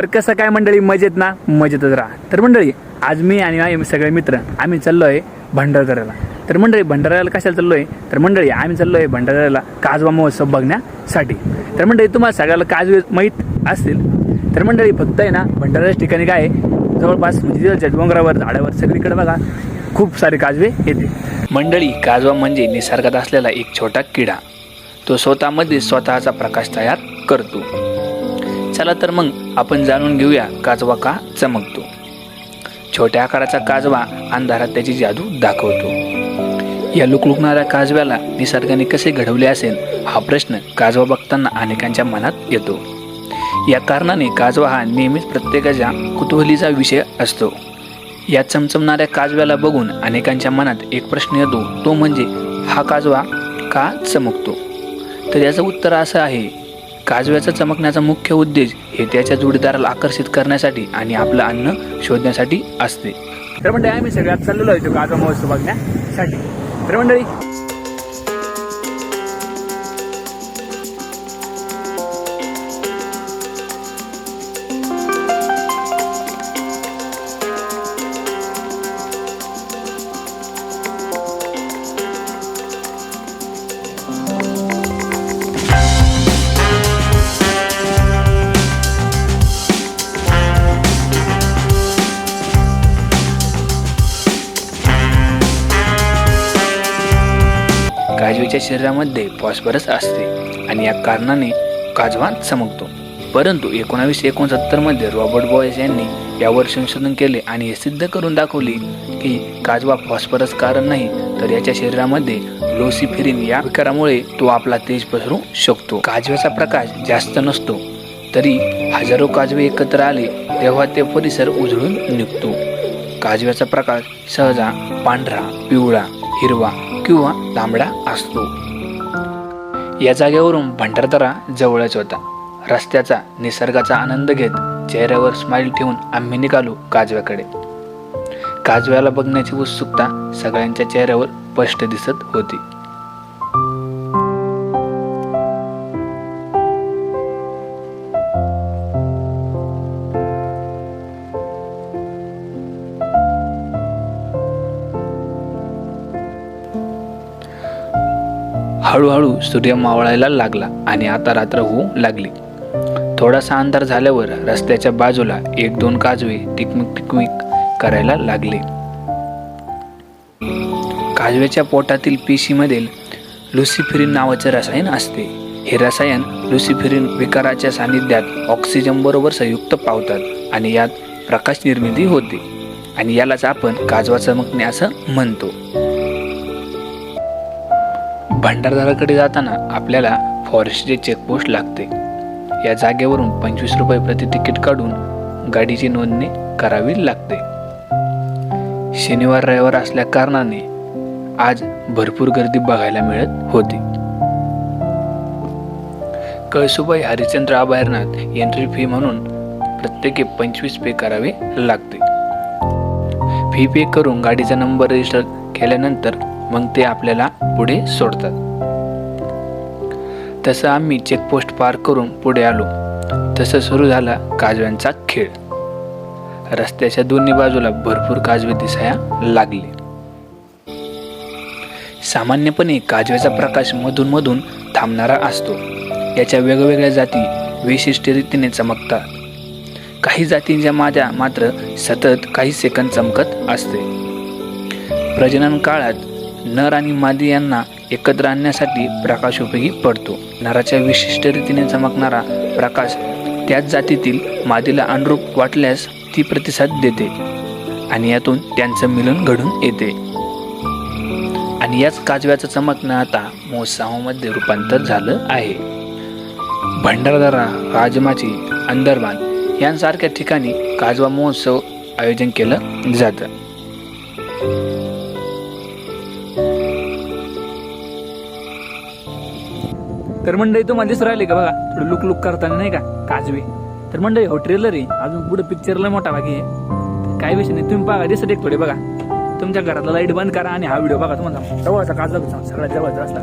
तर कसं काय मंडळी मजेत ना? मजेतच राहा. तर मंडळी आज मी आणि सगळे मित्र आम्ही चाललो आहे भंडारदऱ्याला तर मंडळी भंडाऱ्याला कशाला चाललो आहे तर मंडळी आम्ही चाललो आहे भंडारदऱ्याला काजवा महोत्सव बघण्यासाठी. तर मंडळी तुम्हाला सगळ्याला काजवे माहीत असतील. तर मंडळी फक्त आहे ना भंडाऱ्याच्या ठिकाणी काय आहे? जवळपास म्हणजे डोंगरावर झाडावर सगळीकडे बघा खूप सारे काजवे येते. मंडळी काजवा म्हणजे निसर्गात असलेला एक छोटा किडा. तो स्वतःमध्ये स्वतःचा प्रकाश तयार करतो. चला तर मग आपण जाणून घेऊया काजवा का चमकतो. छोट्या आकाराचा काजवा अंधारात त्याची जादू दाखवतो. या लुकलुकणाऱ्या काजव्याला निसर्गाने कसे घडवले असेल हा प्रश्न काजवा बघताना अनेकांच्या मनात येतो. या कारणाने काजवा हा नेहमीच प्रत्येकाच्या कुतूहलीचा विषय असतो. या चमचमणाऱ्या काजव्याला बघून अनेकांच्या मनात एक प्रश्न येतो तो म्हणजे हा काजवा का चमकतो? तर याचं उत्तर असं आहे काजव्याचा चमकण्याचा मुख्य उद्देश हे त्याच्या जोडीदाराला आकर्षित करण्यासाठी आणि आपलं अन्न शोधण्यासाठी असते. तर मंडळी आम्ही सगळ्यात चाललेलो आहे तो काजवा महोत्सव बघण्यासाठी. तर मंडळी काजवीच्या शरीरामध्ये फॉस्फरस असते आणि या कारणाने काजवा चमकतो. परंतु एकोणावीसशे एकोणसत्तरमध्ये रॉबर्ट बॉयस यांनी यावर संशोधन केले आणि हे सिद्ध करून दाखवले की काजवा फॉस्फरस कारण नाही तर याच्या शरीरामध्ये लोसिफेरिन या विकारामुळे तो आपला तेज पसरू शकतो. काजव्याचा प्रकाश जास्त नसतो तरी हजारो काजवे एकत्र आले तेव्हा ते परिसर उजळून निघतो. काजव्याचा प्रकाश सहजा पांढरा पिवळा हिरवा किंवा तांबडा असतो. या जागेवरून भंडारदरा जवळच होता. रस्त्याचा निसर्गाचा आनंद घेत चेहऱ्यावर स्माईल ठेवून आम्ही निघालो काजव्याकडे. काजव्याला बघण्याची उत्सुकता सगळ्यांच्या चेहऱ्यावर स्पष्ट दिसत होती. हळूहळू सूर्य मावळायला लागला आणि आता रात्र होऊ लागली. थोडासा अंधार झाल्यावर रस्त्याच्या बाजूला एक दोन काजवे टिकमिक टिकमिक करायला लागले. काजव्याच्या पोटातील पेशीमधील लुसिफेरिन नावाचे रसायन असते. हे रसायन लुसिफेरिन विकाराच्या सानिध्यात ऑक्सिजन बरोबर संयुक्त पावतात आणि यात प्रकाश निर्मिती होते. आणि यालाच आपण काजवा चमकणे असं म्हणतो. भंडारदाराकडे जाताना आपल्याला फॉरेस्टचे चेकपोस्ट लागते. या जागेवरून पंचवीस रुपये प्रति तिकीट काढून गाडीची नोंदणी करावी लागते. शनिवार रविवार असल्या कारणाने आज भरपूर गर्दी बघायला मिळत होती. कळसुबाई हरिश्चंद्र अभयारण्यात एंट्री फी म्हणून प्रत्येकी पंचवीस पे करावे लागते. फी पे करून गाडीचा नंबर रजिस्टर केल्यानंतर मग ते आपल्याला पुढे सोडतात. तसं आम्ही चेकपोस्ट पार करून पुढे आलो. तसं सुरू झाला काजव्यांचा खेळ. रस्त्याच्या दोन्ही बाजूला भरपूर काजवे दिसाया लागले. सामान्यपणे काजव्याचा प्रकाश मधून मधून थांबणारा असतो. याच्या वेगवेगळ्या जाती विशिष्ट रीतीने चमकतात. काही जातींच्या माझ्या मात्र सतत काही सेकंद चमकत असते. प्रजनन काळात नर आणि मादी यांना एकत्र आणण्यासाठी प्रकाश उपयोगी पडतो. नराच्या विशिष्ट रीतीने चमकणारा प्रकाश त्याच जातीतील मादीला अनुरूप वाटल्यास ती प्रतिसाद देते आणि यातून त्यांचं मिलन घडून येते. आणि याच काजव्याचं चमकणं आता मोत्सवामध्ये रूपांतर झालं आहे. भंडारदरा राजमाची अंदरबान यांसारख्या ठिकाणी काजवा महोत्सव आयोजन केलं जातं. तर मंडळी तुम्हाला दिसून राहिले का बघा? थोडं लुक लुक करताना नाही का? काजवी. तर मंडळी हो ट्रेलर आहे. अजून पुढे पिक्चरला मोठा बाकी आहे. काय विषय नाही. तुम्ही बघा दिसत एक थोडे बघा. तुमच्या घरातला लाइट बंद करा आणि हा व्हिडिओ बघा तुम्हाला. जवळचा काजवा सगळ्यात जवळचा असला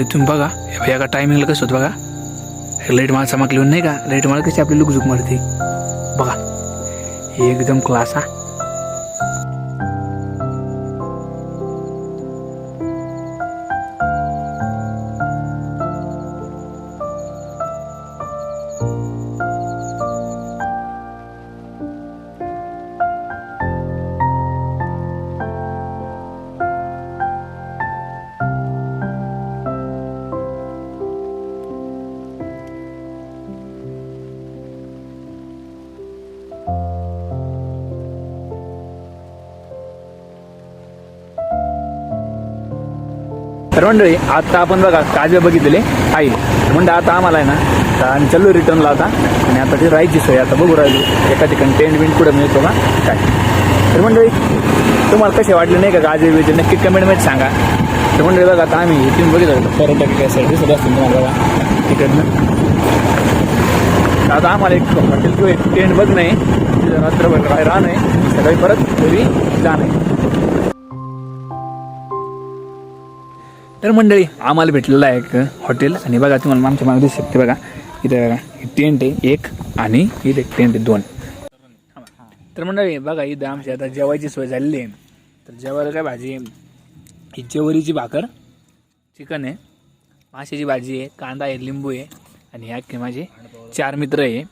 तर तुम्ही बघा. हे बघा, एका टायमिंगला कसं होतं बघा. लाइट माल चमकली नाही का? लाइट माल कशी आपली लुकझुक मारते. बघा. हे एकदम क्लास हा. तर मंडळी आता आपण बघा काजवे बघितले आई म्हणजे आता आम्हाला आहे ना आणि आम्ही रिटर्नला आता. आणि आता ते राहायची सोय आता बघू राहिलो. एका ठिकाणी टेंट बिंट कुठं मिळतो का? काय? तर मंडळी तुम्हाला कसे वाटले नाही का काजवे बिजे नक्की कमेंटमध्ये सांगा. तर मंडळी बघा आता आम्ही इथून बघितलं पर्यटक काय साईड दिसत असतील तुम्हाला बघा. तिकडनं. आता आम्हाला एक हॉटेल किंवा एक टेंट बघ नाही रात्रभर काय राहणं आहे. सकाळी परत घरी जाणं आहे. तर मंडळी आम्हाला भेटलेलं आहे एक हॉटेल आणि बघा तुम्हाला आमच्या मागे दिसू शकते बघा. इथे बघा टेंट आहे एक आणि इथे एक टेंट आहे दोन. तर मंडळी बघा इथं आमची आता जेवायची सोय झालेली आहे. तर जेवायला काय भाजी आहे? ही जेवरीची भाकर चिकन आहे. माशाची भाजी आहे कांदा आहे लिंबू आहे. आणि ह्या माझे चार मित्र आहे.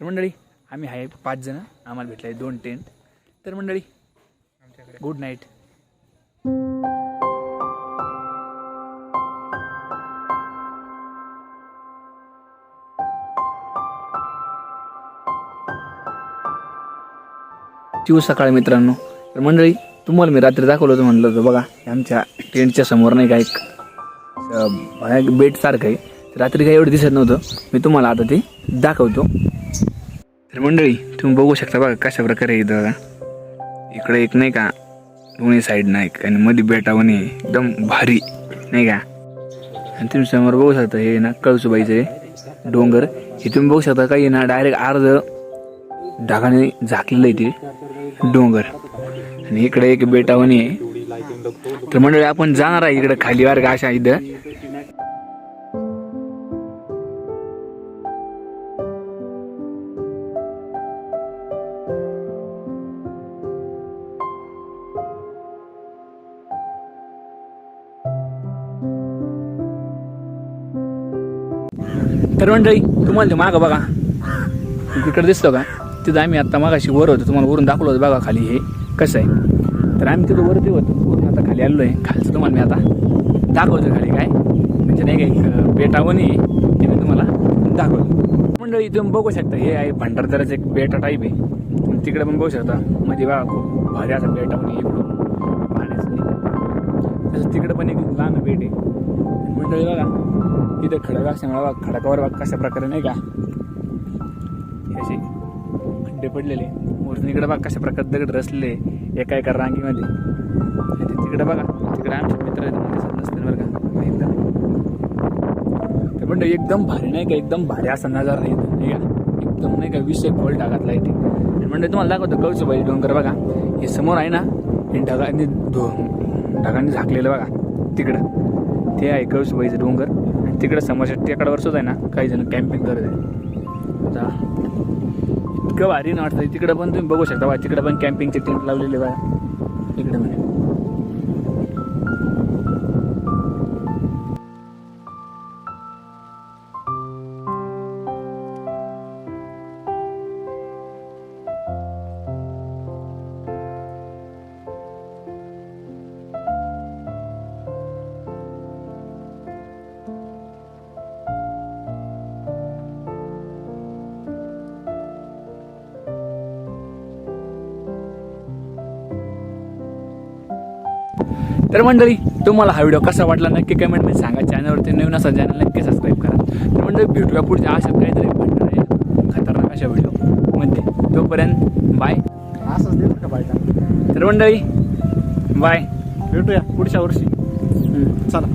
तर मंडळी आम्ही आहे पाच जण. आम्हाला भेटले दोन टेंट. तर मंडळी गुड नाईट शिव सकाळ मित्रांनो. तर मंडळी तुम्हाला मी रात्री दाखवलं होतं म्हणलं होतं बघा आमच्या टेंटच्या समोर नाही का एक अं, एक बेट सारखं आहे. रात्री काही एवढं दिसत नव्हतं. मी तुम्हाला आता ते दाखवतो. तर मंडळी तुम्ही बघू शकता बघा कशा प्रकारे इथं. इकडे एक नाही का दोन्ही साईड नाही आणि मध्ये बेटावणी आहे. एकदम भारी नाही का? आणि तुम्ही समोर बघू शकता हे ना कळसुबाईचे डोंगर. हे तुम्ही बघू शकता काही ना डायरेक्ट अर्ध ढगाने झाकलेलं आहे ते डोंगर. आणि इकडे एक बेटावणी आहे. तर मंडळी आपण जाणार आहे इकडे खाली वार्ग अशा इथं. तर मंडळी तुम्हाला ते मागं बघा. तिकडे दिसतो का? तिथं आम्ही आत्ता मागाशी वर होतो. तुम्हाला वरून दाखवलं होतं बघा खाली हे कसं आहे. तर आम्ही तिथं वरती होतो. वरून आता खाली आलेलो आहे. खालचं तुम्हाला मी आता दाखवतो खाली काय. म्हणजे नाही काय एक बेटावणी आहे. ते मी तुम्हाला दाखवतो. मंडळी तुम्ही बघू शकता हे आहे भंडारदराचं एक बेटा टाईप आहे. तुम्ही तिकडे पण बघू शकता. मध्ये बघा खूप भारी असं बेटावणी इकडून. पाण्याचं. तसं तिकडे पण एक लहान बेट आहे. मंडळी बघा. इथं खडक असल्यामुळे बघा खडकावर बाग कशा प्रकारे नाही का? हे असे खड्डे पडलेले. वरून इकडे बघा कशा प्रकारे दगड रचले एका एका रांगीमध्ये. आणि तिकडे बघा. तिकडे आमचे मित्र आहेत नसतील बरं का. एकदम ते पण एकदम भारी नाही का? एकदम भारी असा नजारा नाही इथं, नाही का? एकदम नाही का? विषय खोल टाकात लाइट म्हणजे तुम्हाला दाखवतो कळसूबाई डोंगर बघा. हे समोर आहे ना हे ढगांनी धो ढगांनी झाकलेलं बघा तिकडं. ते आहे कळसुबाईचं डोंगर. आणि तिकडं समोरच्या टेकडावर सुद्धा आहे ना काही जण कॅम्पिंग करत आहे आता इतकं भारी ना वाटतं तिकडं पण तुम्ही बघू शकता बा तिकडं पण कॅम्पिंगचे टेंट लावलेले बा. इकडे म्हणे तर मंडळी तुम्हाला हा व्हिडिओ कसा वाटला नक्की कमेंटमध्ये सांगा. चॅनलवरती नवीन असाल चॅनल नक्की सबस्क्राईब करा. तर मंडळी भेटूया पुढच्या अशा काहीतरी भंडार आहे खतरनाक अशा व्हिडिओमध्ये. तोपर्यंत बाय असंच दे बरं का बायका तर मंडळी बाय भेटूया पुढच्या वर्षी. चला.